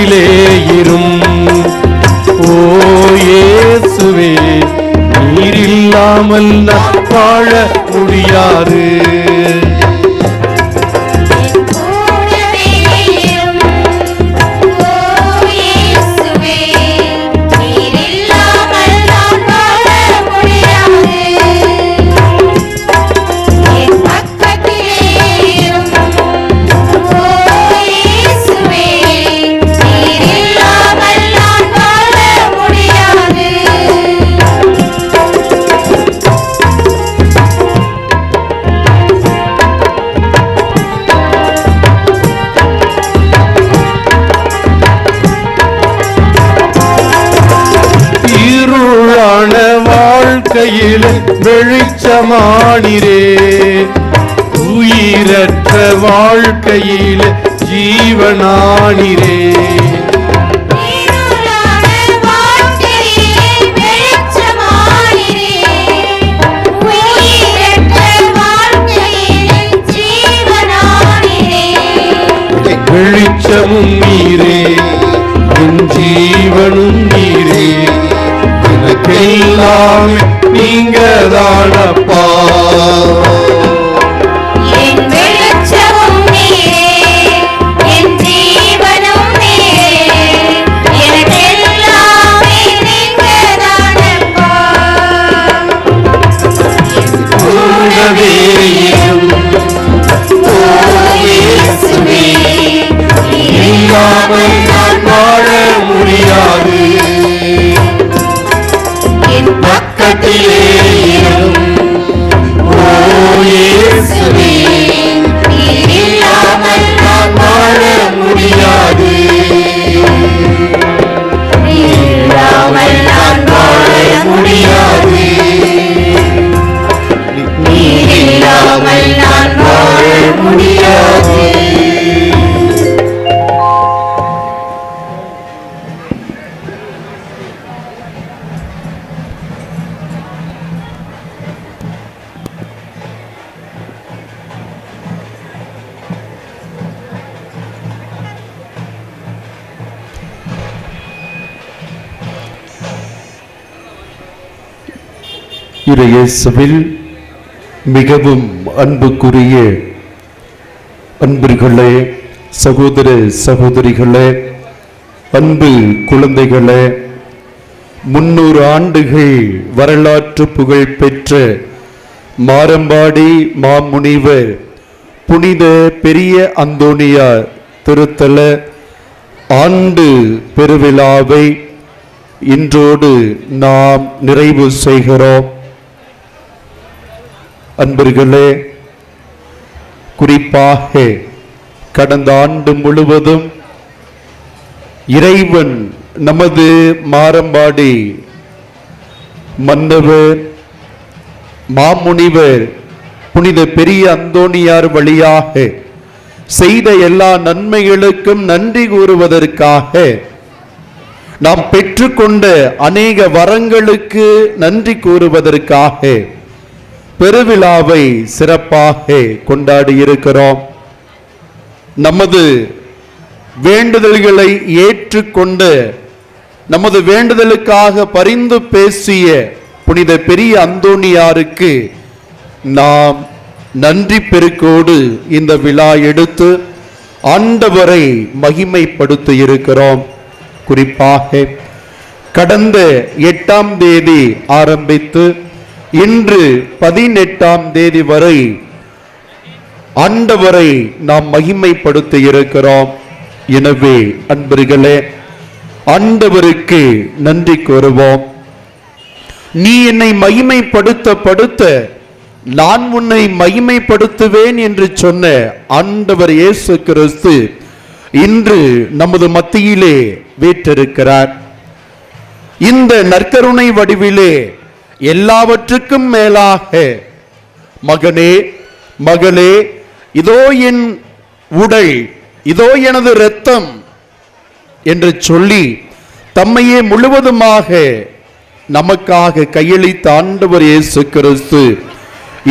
பக்கத்திலே இரும் வாழ்க்கையில் ஜீவனானிரே. வெளிச்சமும் நீரே என் ஜீவனும் நீரே. எனக்கெல்லாம் நீங்க தானப்பா இயேசுவில் மிகவும் அன்புக்குரிய அன்பர்களே சகோதர சகோதரிகளே அன்பு குழந்தைகளே முன்னூறு ஆண்டுகள் வரலாற்று புகழ் பெற்ற மாரம்பாடி மாமுனிவர் புனித பெரிய அந்தோனியார் திருத்தல ஆண்டு பெருவிழாவை இன்றோடு நாம் நிறைவு செய்கிறோம். அன்பர்களே குறிப்பாக கடந்த ஆண்டு முழுவதும் இறைவன் நமது மாரம்பாடி மன்னவர் மாமுனிவர் புனித பெரிய அந்தோணியார் வழியாக செய்த எல்லா நன்மைகளுக்கும் நன்றி கூறுவதற்காக நாம் பெற்றுக்கொண்ட அநேக வரங்களுக்கு நன்றி கூறுவதற்காக பெருவிழாவை சிறப்பாக கொண்டாடி இருக்கிறோம். நமது வேண்டுதல்களை ஏற்றுக்கொண்டு நமது வேண்டுதலுக்காக பரிந்து பேசிய புனித பெரிய அந்தோணியாருக்கு நாம் நன்றி பெருக்கோடு இந்த விழா எடுத்து ஆண்டவரை மகிமைப்படுத்தி இருக்கிறோம். குறிப்பாக கடந்த எட்டாம் தேதி ஆரம்பித்து இன்று பதினெட்டாம் தேதி வரை ஆண்டவரை நாம் மகிமைப்படுத்த இருக்கிறோம் எனவே அன்பர்களே ஆண்டவருக்கு நன்றி கூறுவோம். நீ என்னை மகிமைப்படுத்த படுத்த நான் உன்னை மகிமைப்படுத்துவேன் என்று சொன்ன ஆண்டவர் இயேசு கிறிஸ்து இன்று நமது மத்தியிலே வீற்றிருக்கிறார். இந்த நற்கருணை வடிவிலே எல்லாவற்றுக்கும் மேலாக. மகனே மகளே இதோ என் உடல் இதோ எனது இரத்தம் என்று சொல்லி தம்மையே முழுவதுமாக நமக்காக கையளித்த ஆண்டவர் இயேசு கிறிஸ்து.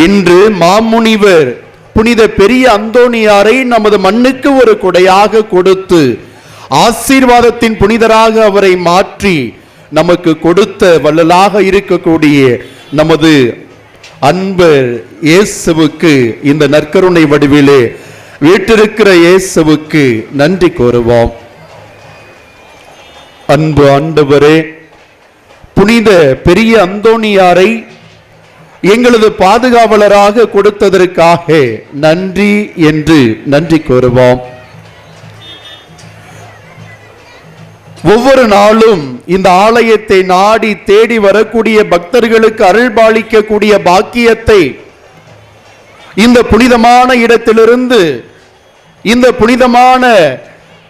இன்று மாமுனிவர் புனித பெரிய அந்தோணியாரை நமது மண்ணுக்கு ஒரு கொடையாக கொடுத்து ஆசீர்வாதத்தின் புனிதராக அவரை மாற்றி நமக்கு கொடுத்த வள்ளலாக இருக்கக்கூடிய நமது அன்பு இயேசுவுக்கு இந்த நற்கருணை வடிவிலே வீட்டிருக்கிற இயேசுவுக்கு நன்றி கூறுவோம். அன்பு ஆண்டவரே புனித பெரிய அந்தோணியாரை எங்களது பாதுகாவலராக கொடுத்ததற்காக நன்றி என்று நன்றி கூறுவோம். ஒவ்வொரு நாளும் இந்த ஆலயத்தை நாடி தேடி வரக்கூடிய பக்தர்களுக்கு அருள்பாலிக்கக்கூடிய பாக்கியத்தை இந்த புனிதமான இடத்திலிருந்து இந்த புனிதமான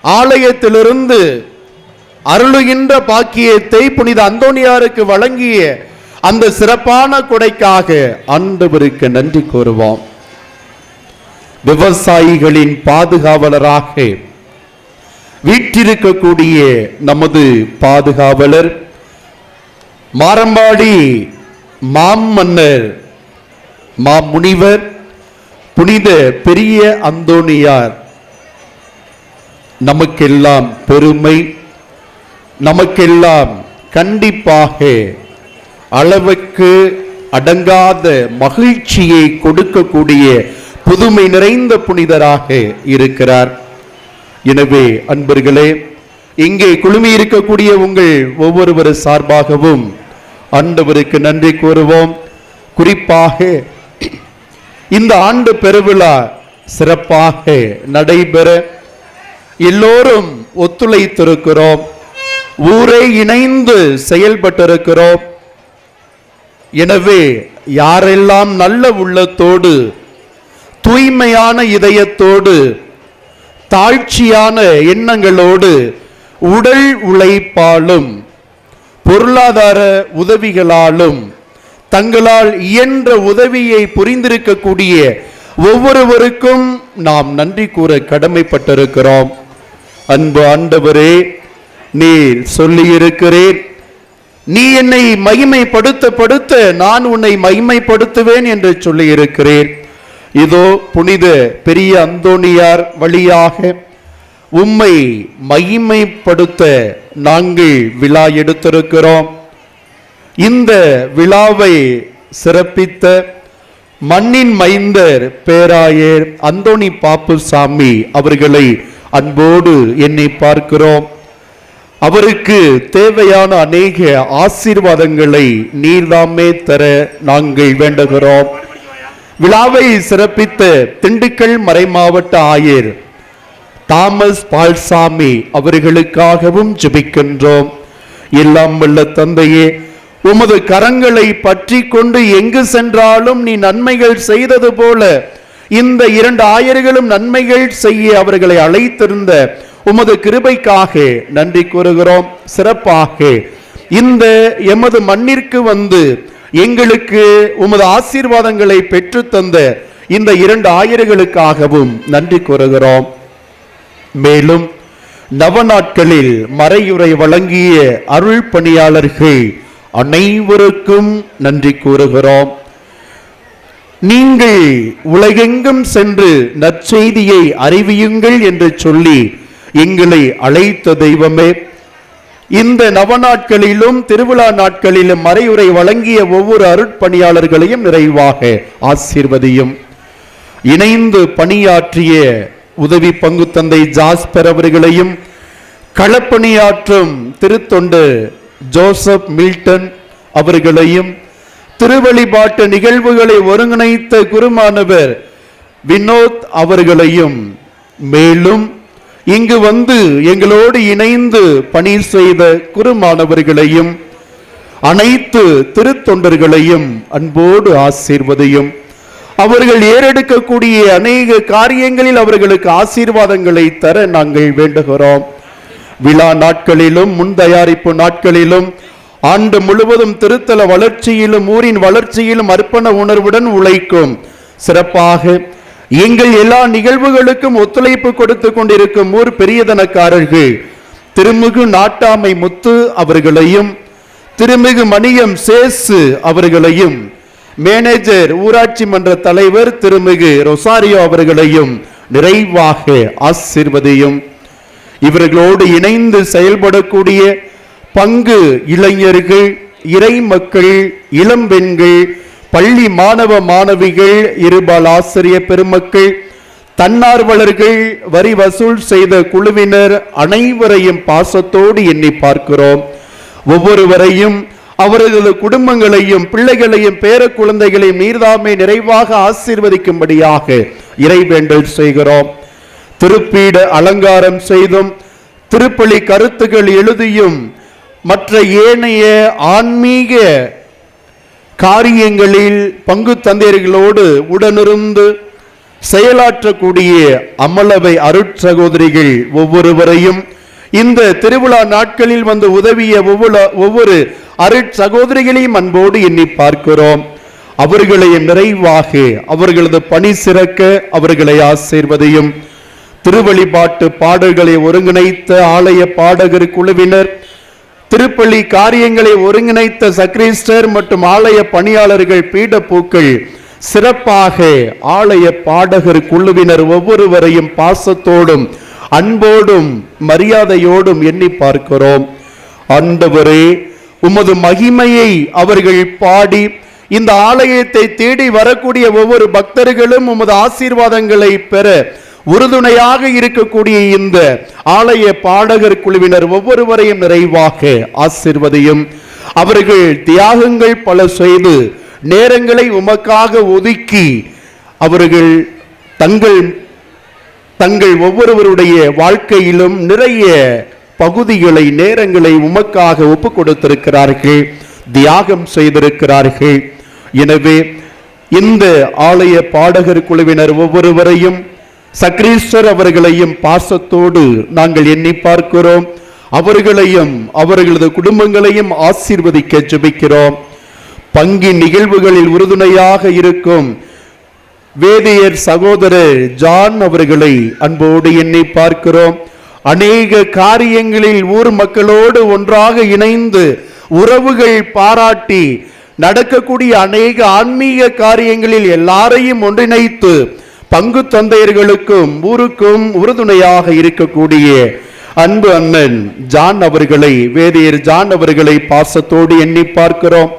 ஆலயத்திலிருந்து அருளுகின்ற பாக்கியத்தை புனித அந்தோனியாருக்கு வழங்கிய அந்த சிறப்பான கொடைக்காக ஆண்டவருக்கு நன்றி கூறுவோம். விவசாயிகளின் பாதுகாவலராக வீற்றிருக்கக்கூடிய நமது பாதுகாவலர் மாரம்பாடி மாமன்னர் மாமுனிவர் புனித பெரிய அந்தோணியார். நமக்கெல்லாம் பெருமை நமக்கெல்லாம் கண்டிப்பாக அளவுக்கு அடங்காத மகிழ்ச்சியை கொடுக்கக்கூடிய புதுமை நிறைந்த புனிதராக இருக்கிறார். எனவே அன்பர்களே இங்கே குழுமி இருக்கக்கூடிய உங்கள் ஒவ்வொருவர் சார்பாகவும் ஆண்டவருக்கு நன்றி கூறுவோம். குறிப்பாக இந்த ஆண்டு பெருவிழா சிறப்பாக நடைபெற எல்லோரும் ஒத்துழைத்திருக்கிறோம். ஊரே இணைந்து செயல்பட்டிருக்கிறோம். எனவே யாரெல்லாம் நல்ல உள்ளத்தோடு தூய்மையான இதயத்தோடு தாழ்ச்சியான எண்ணங்களோடு உடல் உழைப்பாலும் பொருளாதார உதவிகளாலும் தங்களால் இயன்ற உதவியை புரிந்திருக்கக்கூடிய ஒவ்வொருவருக்கும் நாம் நன்றி கூற கடமைப்பட்டிருக்கிறோம். அன்பு ஆண்டவரே நீர் சொல்லியிருக்கிறேன் நீ என்னை மகிமைப்படுத்த படுத்த நான் உன்னை மகிமைப்படுத்துவேன் என்று சொல்லியிருக்கிறேன் இதோ புனித பெரிய அந்தோணியார் வழியாக உம்மை மகிமைப்படுத்த நாங்கள் விழா எடுத்திருக்கிறோம். இந்த விழாவை சிறப்பித்த மண்ணின் மைந்தர் பேராயர் அந்தோணி பாப்புசாமி அவர்களை அன்போடு எண்ணி பார்க்கிறோம். அவருக்கு தேவையான அநேக ஆசீர்வாதங்களை நீர்தாமே தர நாங்கள் வேண்டுகிறோம். விழாவை சிறப்பித்த திண்டுக்கல் மறைமாவட்ட ஆயர் தாமஸ் பால்சாமி அவர்களுக்காகவும் ஜெபிக்கின்றோம். எல்லாம் வல்ல தந்தையே உமது கரங்களை பற்றி கொண்டு எங்கு சென்றாலும் நீ நன்மைகள் செய்தது போல இந்த இரண்டு ஆயர்களும் நன்மைகள் செய்ய அவர்களை அழைத்திருந்த உமது கிருபைக்காக நன்றி கூறுகிறோம். சிறப்பாக இந்த எமது மண்ணிற்கு வந்து எங்களுக்கு உமது ஆசீர்வாதங்களை பெற்று தந்த இந்த இரண்டு ஆயிரங்களுக்காகவும் நன்றி கூறுகிறோம். மேலும் நவ நாட்களில் மறையுறை வழங்கிய அருள் பணியாளர்கள் அனைவருக்கும் நன்றி கூறுகிறோம். நீங்கள் உலகெங்கும் சென்று நற்செய்தியை அறிவியுங்கள் என்று சொல்லி எங்களை அழைத்த தெய்வமே இந்த நவநாட்களிலும் திருவிழா நாட்களிலும் மறையுறை வழங்கிய ஒவ்வொரு அருட்பணியாளர்களையும் நிறைவாக ஆசிர்வதியும். இணைந்து பணியாற்றிய உதவி பங்கு தந்தை ஜாஸ்பர் அவர்களையும் களப்பணியாற்றும் திருத்தொண்டு ஜோசப் மில்டன் அவர்களையும் திருவழிபாட்டு நிகழ்வுகளை ஒருங்கிணைத்த குருமானவர் வினோத் அவர்களையும் மேலும் இங்கு வந்து எங்களோடு இணைந்து பணி செய்த குருமானவர்களையும் அனைத்து திருத்தொண்டர்களையும் அன்போடு ஆசீர்வதையும் அவர்கள் ஏறெடுக்கக்கூடிய அநேக காரியங்களில் அவர்களுக்கு ஆசீர்வாதங்களை தர நாங்கள் வேண்டுகிறோம். விழா நாட்களிலும் முன் தயாரிப்பு நாட்களிலும் ஆண்டு முழுவதும் திருத்தல வளர்ச்சியிலும் ஊரின் வளர்ச்சியிலும் அர்ப்பண உணர்வுடன் உழைக்கும் சிறப்பாக எங்கள் எல்லா நிகழ்வுகளுக்கும் ஒத்துழைப்பு கொடுத்து கொண்டிருக்கும் ஊர் பெரியதனக்காரர்கள் திருமிகு நாட்டாமை முத்து அவர்களையும் திருமிகு மணியம் சேசு அவர்களையும் மேனேஜர் ஊராட்சி மன்ற தலைவர் திருமிகு ரொசாரியோ அவர்களையும் நிறைவாக ஆசிர்வதையும். இவர்களோடு இணைந்து செயல்படக்கூடிய பங்கு இளைஞர்கள் இறை மக்கள் இளம்பெண்கள் பள்ளி மாணவ மாணவிகள் இருபால் ஆசிரிய பெருமக்கள் தன்னார்வலர்கள் வரி வசூல் செய்த குழுவினர் அனைவரையும் பாசத்தோடு எண்ணி பார்க்கிறோம். ஒவ்வொருவரையும் அவர்களது குடும்பங்களையும் பிள்ளைகளையும் பேர குழந்தைகளையும் நீர்தாமே நிறைவாக ஆசீர்வதிக்கும்படியாக இறைவேண்டல் செய்கிறோம். திருப்பீடு அலங்காரம் செய்தும் திருப்பலி கருத்துக்கள் எழுதியும் மற்ற ஏனைய ஆன்மீக காரியங்களில் பங்கு தந்தையர்களோடு உடனிருந்து செயலாற்றக்கூடிய அமலவை அருட்சகோதரிகள் ஒவ்வொருவரையும் இந்த திருவிழா நாட்களில் வந்து உதவிய ஒவ்வொரு ஒவ்வொரு அருட்சகோதரிகளையும் அன்போடு எண்ணி பார்க்கிறோம். அவர்களை நிறைவாக அவர்களது பணி சிறக்க அவர்களை ஆசீர்வதையும். திருவழிபாட்டு பாடல்களை ஒருங்கிணைத்த ஆலய பாடகர் குழுவினர் திருப்பள்ளி காரியங்களை ஒருங்கிணைத்த சக்ரிஸ்டர் மற்றும் ஆலய பணியாளர்கள் பீடப்பூக்கள் சிறப்பாக ஆலய பாடகர் குழுவினர் ஒவ்வொருவரையும் பாசத்தோடும் அன்போடும் மரியாதையோடும் எண்ணி பார்க்கிறோம். ஆண்டவரே உமது மகிமையை அவர்கள் பாடி இந்த ஆலயத்தை தேடி வரக்கூடிய ஒவ்வொரு பக்தர்களும் உமது ஆசீர்வாதங்களை பெற உறுதுணையாக இருக்கக்கூடிய இந்த ஆலய பாடகர் குழுவினர் ஒவ்வொருவரையும் நிறைவாக ஆசிர்வதையும். அவர்கள் தியாகங்கள் பல செய்து நேரங்களை உமக்காக ஒதுக்கி அவர்கள் தங்கள் தங்கள் ஒவ்வொருவருடைய வாழ்க்கையிலும் நிறைய பகுதிகளை நேரங்களை உமக்காக ஒப்பு கொடுத்திருக்கிறார்கள் தியாகம் செய்திருக்கிறார்கள். எனவே இந்த ஆலய பாடகர் குழுவினர் ஒவ்வொருவரையும் சக்ரீஸ்வர் அவர்களையும் பாசத்தோடு நாங்கள் எண்ணி பார்க்கிறோம். அவர்களையும் அவர்களது குடும்பங்களையும் ஆசீர்வதிக்க ஜெபிக்கிறோம். பங்கின் நிகழ்வுகளில் உறுதுணையாக இருக்கும் வேதியர் சகோதரர் ஜான் அவர்களை அன்போடு எண்ணி பார்க்கிறோம். அநேக காரியங்களில் ஊர் மக்களோடு ஒன்றாக இணைந்து உறவுகள் பாராட்டி நடக்கக்கூடிய அநேக ஆன்மீக காரியங்களில் எல்லாரையும் ஒன்றிணைத்து பங்கு தந்தையர்களுக்கும் ஊருக்கும் உறுதுணையாக இருக்கக்கூடிய அன்பு அண்ணன் ஜான் அவர்களை வேதியர் ஜான் அவர்களை பாசத்தோடு எண்ணி பார்க்கிறோம்.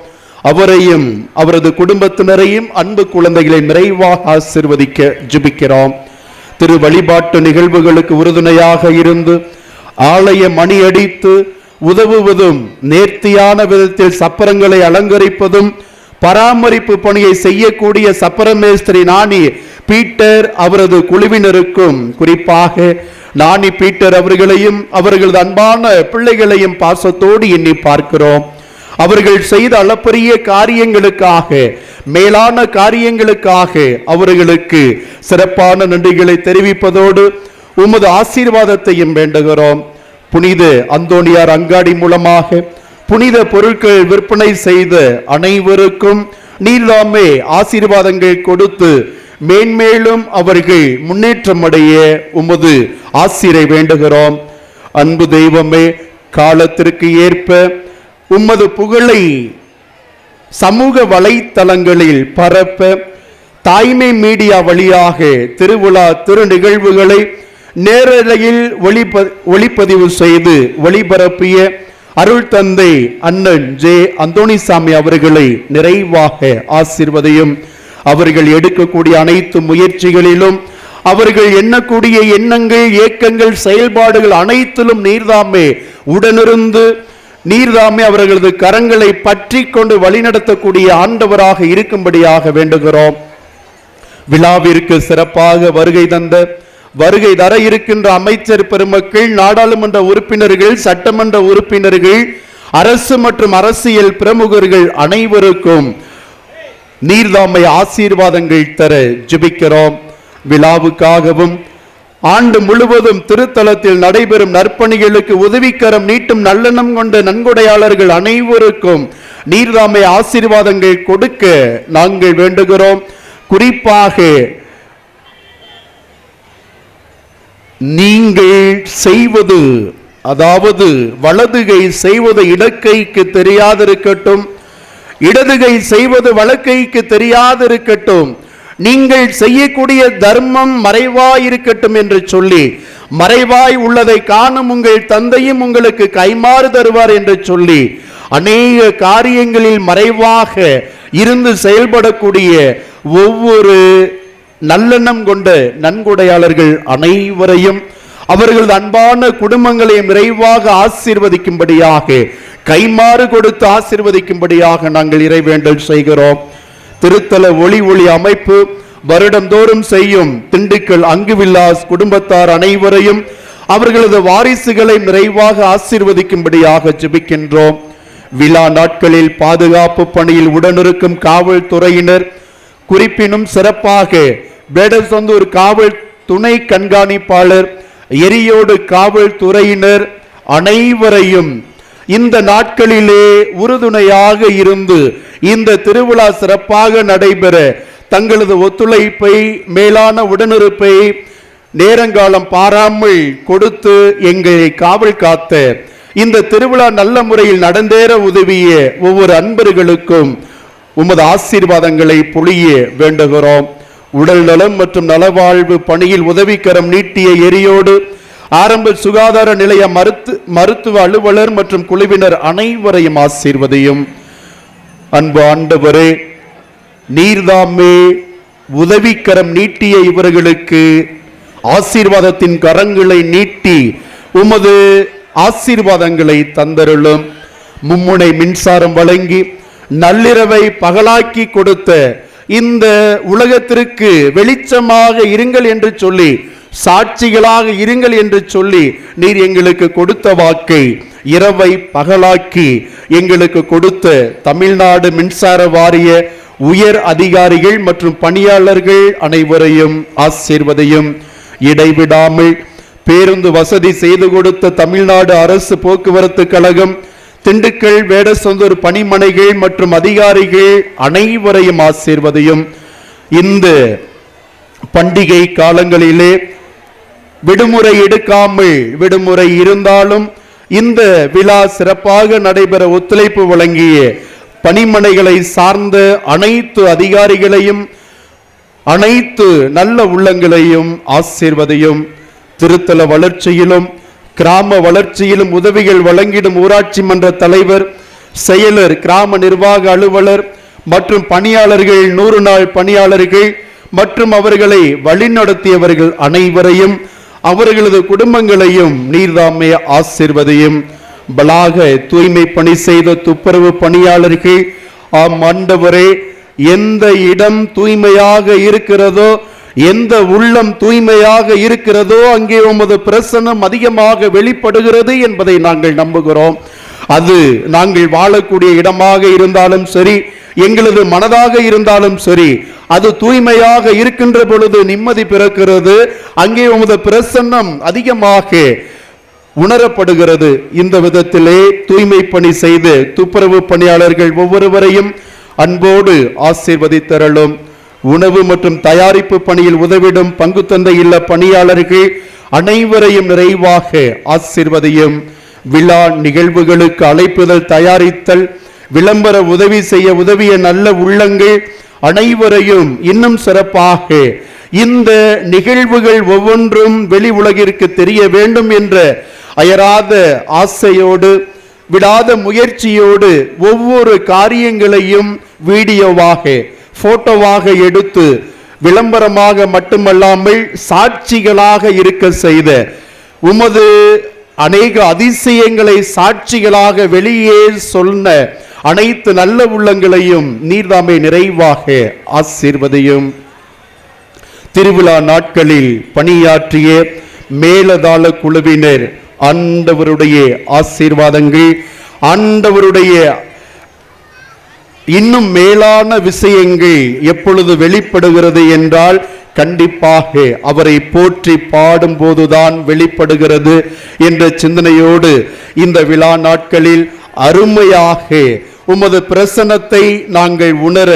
அவரையும் அவரது குடும்பத்தினரையும் அன்பு குழந்தைகளை நிறைவாக ஆசிர்வதிக்க ஜுபிக்கிறோம். திரு வழிபாட்டு நிகழ்வுகளுக்கு உறுதுணையாக இருந்து ஆலய மணி அடித்து உதவுவதும் நேர்த்தியான விதத்தில் சப்பரங்களை அலங்கரிப்பதும் பராமரிப்பு பணியை செய்யக்கூடிய சப்பரமேஸ்திரி நாணி பீட்டர் அவரது குழுவினருக்கும் குறிப்பாக நாணி பீட்டர் அவர்களையும் அவர்களது அன்பான பிள்ளைகளையும் பாசத்தோடு எண்ணி பார்க்கிறோம். அவர்கள் செய்த அளப்பரிய காரியங்களுக்காக மேலான காரியங்களுக்காக அவர்களுக்கு சிறப்பான நன்றிகளை தெரிவிப்பதோடு உமது ஆசீர்வாதத்தையும் வேண்டுகிறோம். புனித அந்தோணியார் அங்காடி மூலமாக புனித பொருட்கள் விற்பனை செய்த அனைவருக்கும் நீர்தாமே ஆசீர்வாதங்கள் கொடுத்து மேன்மேலும் அவர்கள் முன்னேற்றம் அடைய உமது ஆசிரை வேண்டுகிறோம். அன்பு தெய்வமே காலத்திற்கு ஏற்ப உமது புகழை சமூக வலைத்தளங்களில் பரப்ப தாய்மை மீடியா வழியாக திருவிழா திரு நிகழ்வுகளை நேரலையில் ஒளிப்ப ஒளிப்பதிவு செய்து ஒளிபரப்பிய அருள் தந்தை அண்ணன் ஜே. அந்தோணிசாமி அவர்களை நிறைவாக ஆசிர்வதையும் அவர்கள் எடுக்கக்கூடிய அனைத்து முயற்சிகளிலும் அவர்கள் எண்ணக்கூடிய எண்ணங்கள் ஏக்கங்கள் செயல்பாடுகள் அனைத்திலும் நீர்தாமே. உடனிருந்து நீர்தாமே அவர்களது கரங்களை பற்றி கொண்டு வழிநடத்தக்கூடிய ஆண்டவராக இருக்கும்படியாக வேண்டுகிறோம். விழாவிற்கு சிறப்பாக வருகை தந்த வருகை தர இருக்கின்ற அமைச்சர் பெருமக்கள் நாடாளுமன்ற உறுப்பினர்கள் சட்டமன்ற உறுப்பினர்கள் அரசு மற்றும் அரசியல் பிரமுகர்கள் அனைவருக்கும் நீர்தாமை ஆசீர்வாதங்கள் தர ஜெபிக்கிறோம். விழாவுக்காகவும் ஆண்டு முழுவதும் திருத்தலத்தில் நடைபெறும் நற்பணிகளுக்கு உதவிக்கரம் நீட்டும் நல்லெண்ணம் கொண்ட நன்கொடையாளர்கள் அனைவருக்கும் நீர்தாமை ஆசீர்வாதங்கள் கொடுக்க நாங்கள் வேண்டுகிறோம். குறிப்பாக நீங்கள் செய்வது அதாவது வலதுகை செய்வது இடக்கைக்கு தெரியாதிருக்கட்டும் இடதுகை செய்வது வழக்கைக்கு தெரியாதிருக்கட்டும் நீங்கள் செய்யக்கூடிய தர்மம் மறைவாயிருக்கட்டும் என்று சொல்லி மறைவாய் உள்ளதை காணும் உங்கள் தந்தையும் உங்களுக்கு கைமாறு தருவார் என்று சொல்லி அநேக காரியங்களில் மறைவாக இருந்து செயல்படக்கூடிய ஒவ்வொரு நல்லெண்ணம் கொண்ட நன்கொடையாளர்கள் அனைவரையும் அவர்களது அன்பான குடும்பங்களை நிறைவாக ஆசீர்வதிக்கும்படியாக கைமாறு கொடுத்து ஆசீர்வதிக்கும்படியாக நாங்கள் இறைவேண்டல் செய்கிறோம். திருத்தல ஒளி ஒளி அமைப்பு வருடந்தோறும் செய்யும் திண்டுக்கல் அங்குவில்லாஸ் குடும்பத்தார் அனைவரையும் அவர்களது வாரிசுகளை நிறைவாக ஆசீர்வதிக்கும்படியாக ஜெபிக்கின்றோம். விழா நாட்களில் பாதுகாப்பு பணியில் உடனிருக்கும் காவல்துறையினர் குறிப்பினும் சிறப்பாக வேடசந்தூர் காவல் துணை கண்காணிப்பாளர் எரியோடு காவல்துறையினர் அனைவரையும் இந்த நாட்களிலே உறுதுணையாக இருந்து இந்த திருவிழா சிறப்பாக நடைபெற தங்களது ஒத்துழைப்பை மேலான உடனிருப்பை நேரங்காலம் பாராமல் கொடுத்து எங்களை காவல் காத்த இந்த திருவிழா நல்ல முறையில் நடந்தேற உதவிய ஒவ்வொரு அன்பர்களுக்கும் உமது ஆசீர்வாதங்களை பொழிய வேண்டுகிறோம். உடல் நலம் மற்றும் நலவாழ்வு பணியில் உதவிக்கரம் நீட்டிய எரியோடு ஆரம்ப சுகாதார நிலைய மருத்து மருத்துவ அலுவலர் மற்றும் குழுவினர் அனைவரையும் ஆசீர்வதையும். அன்பு ஆண்டவரே நீர்தாமே உதவிக்கரம் நீட்டிய இவர்களுக்கு ஆசீர்வாதத்தின் கரங்களை நீட்டி உமது ஆசீர்வாதங்களை தந்தருளும். மும்முனை மின்சாரம் வழங்கி நள்ளிரவை பகலாக்கி கொடுத்த இந்த உலகத்திற்கு வெளிச்சமாக இருங்கள் என்று சொல்லி சாட்சிகளாக இருங்கள் என்று சொல்லி நீர் எங்களுக்கு கொடுத்த வாக்கை இரவை பகலாக்கி எங்களுக்கு கொடுத்த தமிழ்நாடு மின்சார வாரிய உயர் அதிகாரிகள் மற்றும் பணியாளர்கள் அனைவரையும் ஆசீர்வதையும். இடைவிடாமல் பேருந்து வசதி செய்து கொடுத்த தமிழ்நாடு அரசு போக்குவரத்து கழகம் திண்டுக்கல் வேடசந்தூர் பணிமனைகள் மற்றும் அதிகாரிகள் அனைவரையும் ஆசீர்வதையும். இந்த பண்டிகை காலங்களிலே விடுமுறை எடுக்காமல் விடுமுறை இருந்தாலும் இந்த விழா சிறப்பாக நடைபெற ஒத்துழைப்பு வழங்கிய பணிமனைகளை சார்ந்த அனைத்து அதிகாரிகளையும் அனைத்து நல்ல உள்ளங்களையும் ஆசீர்வதையும். திருத்தல வளர்ச்சியிலும் கிராம வளர்ச்சியிலும் உதவிகள் வழங்கிடும் ஊராட்சி மன்ற தலைவர் செயலர் கிராம நிர்வாக அலுவலர் மற்றும் பணியாளர்கள் நூறு நாள் பணியாளர்கள் மற்றும் அவர்களை வழிநடத்தியவர்கள் அனைவரையும் அவர்களது குடும்பங்களையும் நீர்தாமே ஆசீர்வதையும். பலாக தூய்மை பணி செய்த துப்புரவு பணியாளர்கள் ஆம் ஆண்டவரே எந்த இடம் தூய்மையாக இருக்கிறதோ எந்த உள்ளம் தூய்மையாக இருக்கிறதோ அங்கே உமது பிரசனம் அதிகமாக வெளிப்படுகிறது என்பதை நாங்கள் நம்புகிறோம். அது நாங்கள் வாழக்கூடிய இடமாக இருந்தாலும் சரி எங்களது மனதாக இருந்தாலும் சரி அது தூய்மையாக இருக்கின்ற பொழுது நிம்மதி பிறக்கிறது அங்கே உமது பிரசன்னம் அதிகமாக உணரப்படுகிறது. இந்த விதத்திலே தூய்மை பணி செய்து துப்புரவு பணியாளர்கள் ஒவ்வொருவரையும் அன்போடு ஆசீர்வதித்தரலும் உணவு மற்றும் தயாரிப்பு பணியில் உதவிடும் பங்கு தந்தை இல்ல பணியாளர்கள் அனைவரையும் நிறைவாக ஆசிர்வதையும். விழா நிகழ்வுகளுக்கு அழைப்புதல் தயாரித்தல் விளம்பர உதவி செய்ய உதவிய நல்ல உள்ளங்கள் அனைவரையும் இன்னும் சிறப்பாக இந்த நிகழ்வுகள் ஒவ்வொன்றும் வெளி உலகிற்கு தெரிய வேண்டும் என்ற அயராத ஆசையோடு விடாத முயற்சியோடு ஒவ்வொரு காரியங்களையும் வீடியோவாக போட்டோவாக எடுத்து விளம்பரமாக மட்டுமல்லாமல் சாட்சிகளாக இருக்க செய்த உமது அநேக அதிசயங்களை சாட்சிகளாக வெளியே சொன்ன அனைத்து நல்ல உள்ளங்களையும் நீர்தாமை நிறைவாக ஆசீர்வதையும். திருவிழா நாட்களில் பணியாற்றிய மேலதாள குழுவினர் ஆண்டவருடைய ஆசீர்வாதங்கள் ஆண்டவருடைய இன்னும் மேலான விஷயங்கள் எப்பொழுது வெளிப்படுகிறது என்றால் கண்டிப்பாக அவரை போற்றி பாடும் போதுதான் வெளிப்படுகிறது என்ற சிந்தனையோடு இந்த விழா நாட்களில் அருமையாக உமது பிரசனத்தை நாங்கள் உணர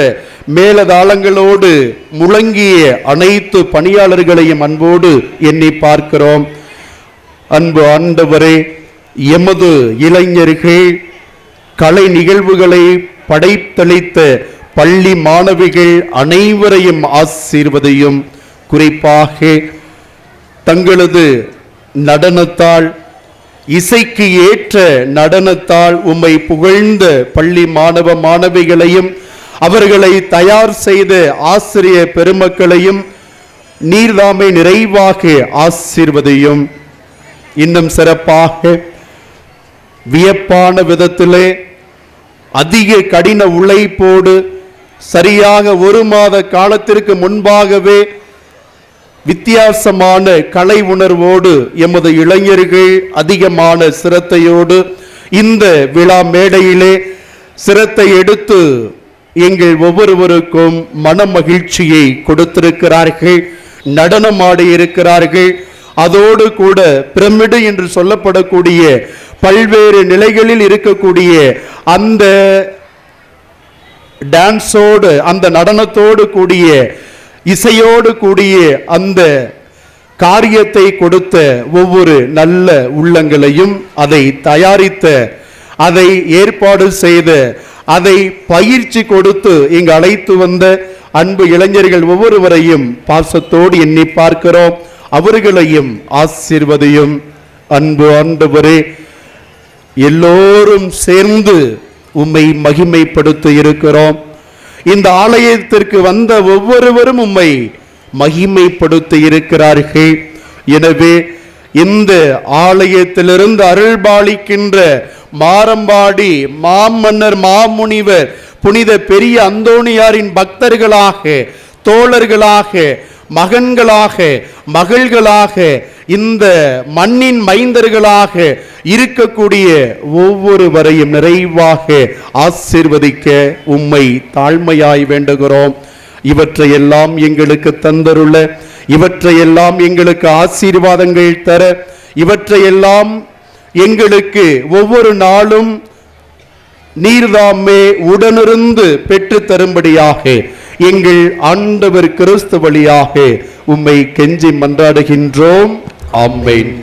மேலதாளங்களோடு முழங்கிய அனைத்து பணியாளர்களையும் அன்போடு எண்ணி பார்க்கிறோம். அன்பு ஆண்டவரே எமது இளைஞர்கள் கலை நிகழ்வுகளை படைத்தளித்த பள்ளி மாணவிகள் அனைவரையும் ஆசீர்வதையும். குறிப்பாக தங்களது நடனத்தால் இசைக்கு ஏற்ற நடனத்தால் உம்மை புகழ்ந்த பள்ளி மாணவ மாணவிகளையும் அவர்களை தயார் செய்த ஆசிரிய பெருமக்களையும் நீர்தாமை நிறைவாக ஆசீர்வதையும். இன்னும் சிறப்பாக வியப்பான விதத்திலே அதிக கடின உழைப்போடு சரியாக ஒரு மாத காலத்திற்கு முன்பாகவே வித்தியாசமான கலை உணர்வோடு எமது இளைஞர்கள் அதிகமான சிரத்தையோடு இந்த விழா மேடையிலே சிரத்தை எடுத்து எங்கள் ஒவ்வொருவருக்கும் மன மகிழ்ச்சியை கொடுத்திருக்கிறார்கள் நடனமாடி இருக்கிறார்கள் அதோடு கூட பிரமிடு என்று சொல்லப்படக்கூடிய பல்வேறு நிலைகளில் இருக்கக்கூடிய அந்த டான்ஸோடு அந்த நடனத்தோடு கூடிய இசையோடு கூடிய அந்த காரியத்தை கொடுத்த ஒவ்வொரு நல்ல உள்ளங்களையும் அதை தயாரித்த அதை ஏற்பாடு செய்த அதை பயிற்சி கொடுத்து இங்கு அழைத்து வந்த அன்பு இளைஞர்கள் ஒவ்வொருவரையும் பாசத்தோடு எண்ணி பார்க்கிறோம். அவர்களையும் ஆசீர்வதையும். அன்பு ஆண்டவரே எல்லோரும் சேர்ந்து உம்மை மகிமைப்படுத்த இருக்கிறோம் இந்த ஆலயத்திற்கு வந்த ஒவ்வொருவரும் உம்மை மகிமைப்படுத்த இருக்கிறார்கள் எனவே இந்த ஆலயத்திலிருந்து அருள்பாலிக்கின்ற மாரம்பாடி மாமன்னர் மாமுனிவர் புனித பெரிய அந்தோணியாரின் பக்தர்களாக தோழர்களாக மகன்களாக மகள்களாக இந்த மண்ணின் மைந்தர்களாக இருக்கக்கூடிய ஒவ்வொருவரையும் நிறைவாக ஆசீர்வதிக்க உம்மை தாழ்மையாய் வேண்டுகிறோம். இவற்றையெல்லாம் எங்களுக்கு தந்தருள இவற்றையெல்லாம் எங்களுக்கு ஆசீர்வாதங்கள் தர இவற்றையெல்லாம் எங்களுக்கு ஒவ்வொரு நாளும் நீர்தாமே உடனிருந்து பெற்று தரும்படியாக எங்கள் ஆண்டவர் கிறிஸ்து வழியாக உம்மை கெஞ்சி மன்றாடுகின்றோம். ஆம்பேன்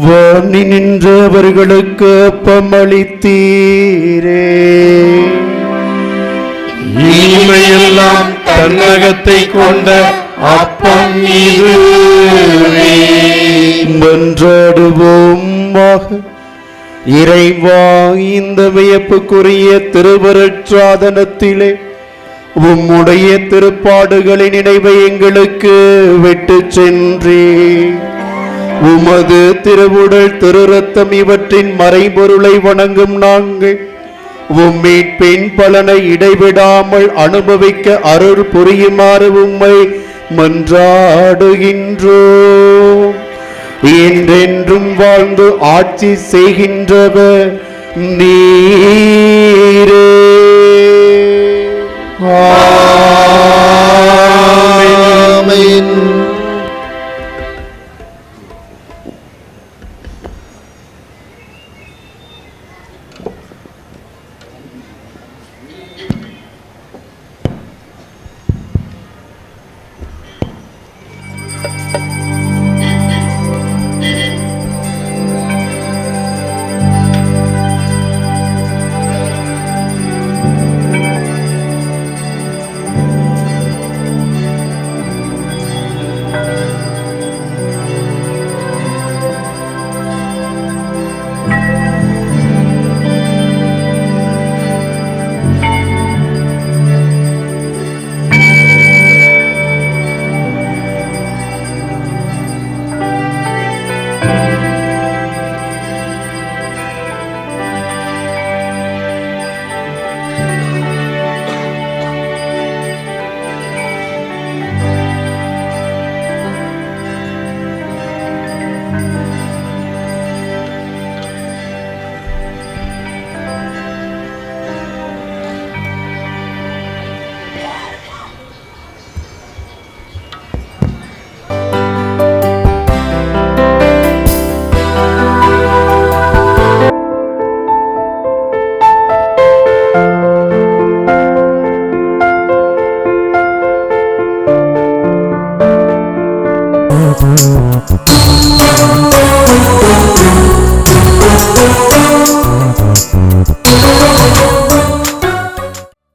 வாணி நின்றவர்களுக்கு அப்பமளித்தீரே இனிமையெல்லாம் தன்னகத்தை கொண்ட அப்பம் இதுவே மன்றாடுவோமாக இறைவா இந்த வியப்புக்குரிய திருவருட்சாதனத்திலே உம்முடைய திருப்பாடுகளின் நினைவை எங்களுக்கு விட்டு சென்றே உமது திருவுடல் திருரத்தம் இவற்றின் மறைபொருளை வணங்கும் நாங்கள். உம்மீட்பின் பலனை இடைவிடாமல் அனுபவிக்க அருள் புரியுமாறு உம்மை மன்றாடுகின்றோம் என்றென்றும் வாழ்ந்து ஆட்சி செய்கின்றவர் நீரே.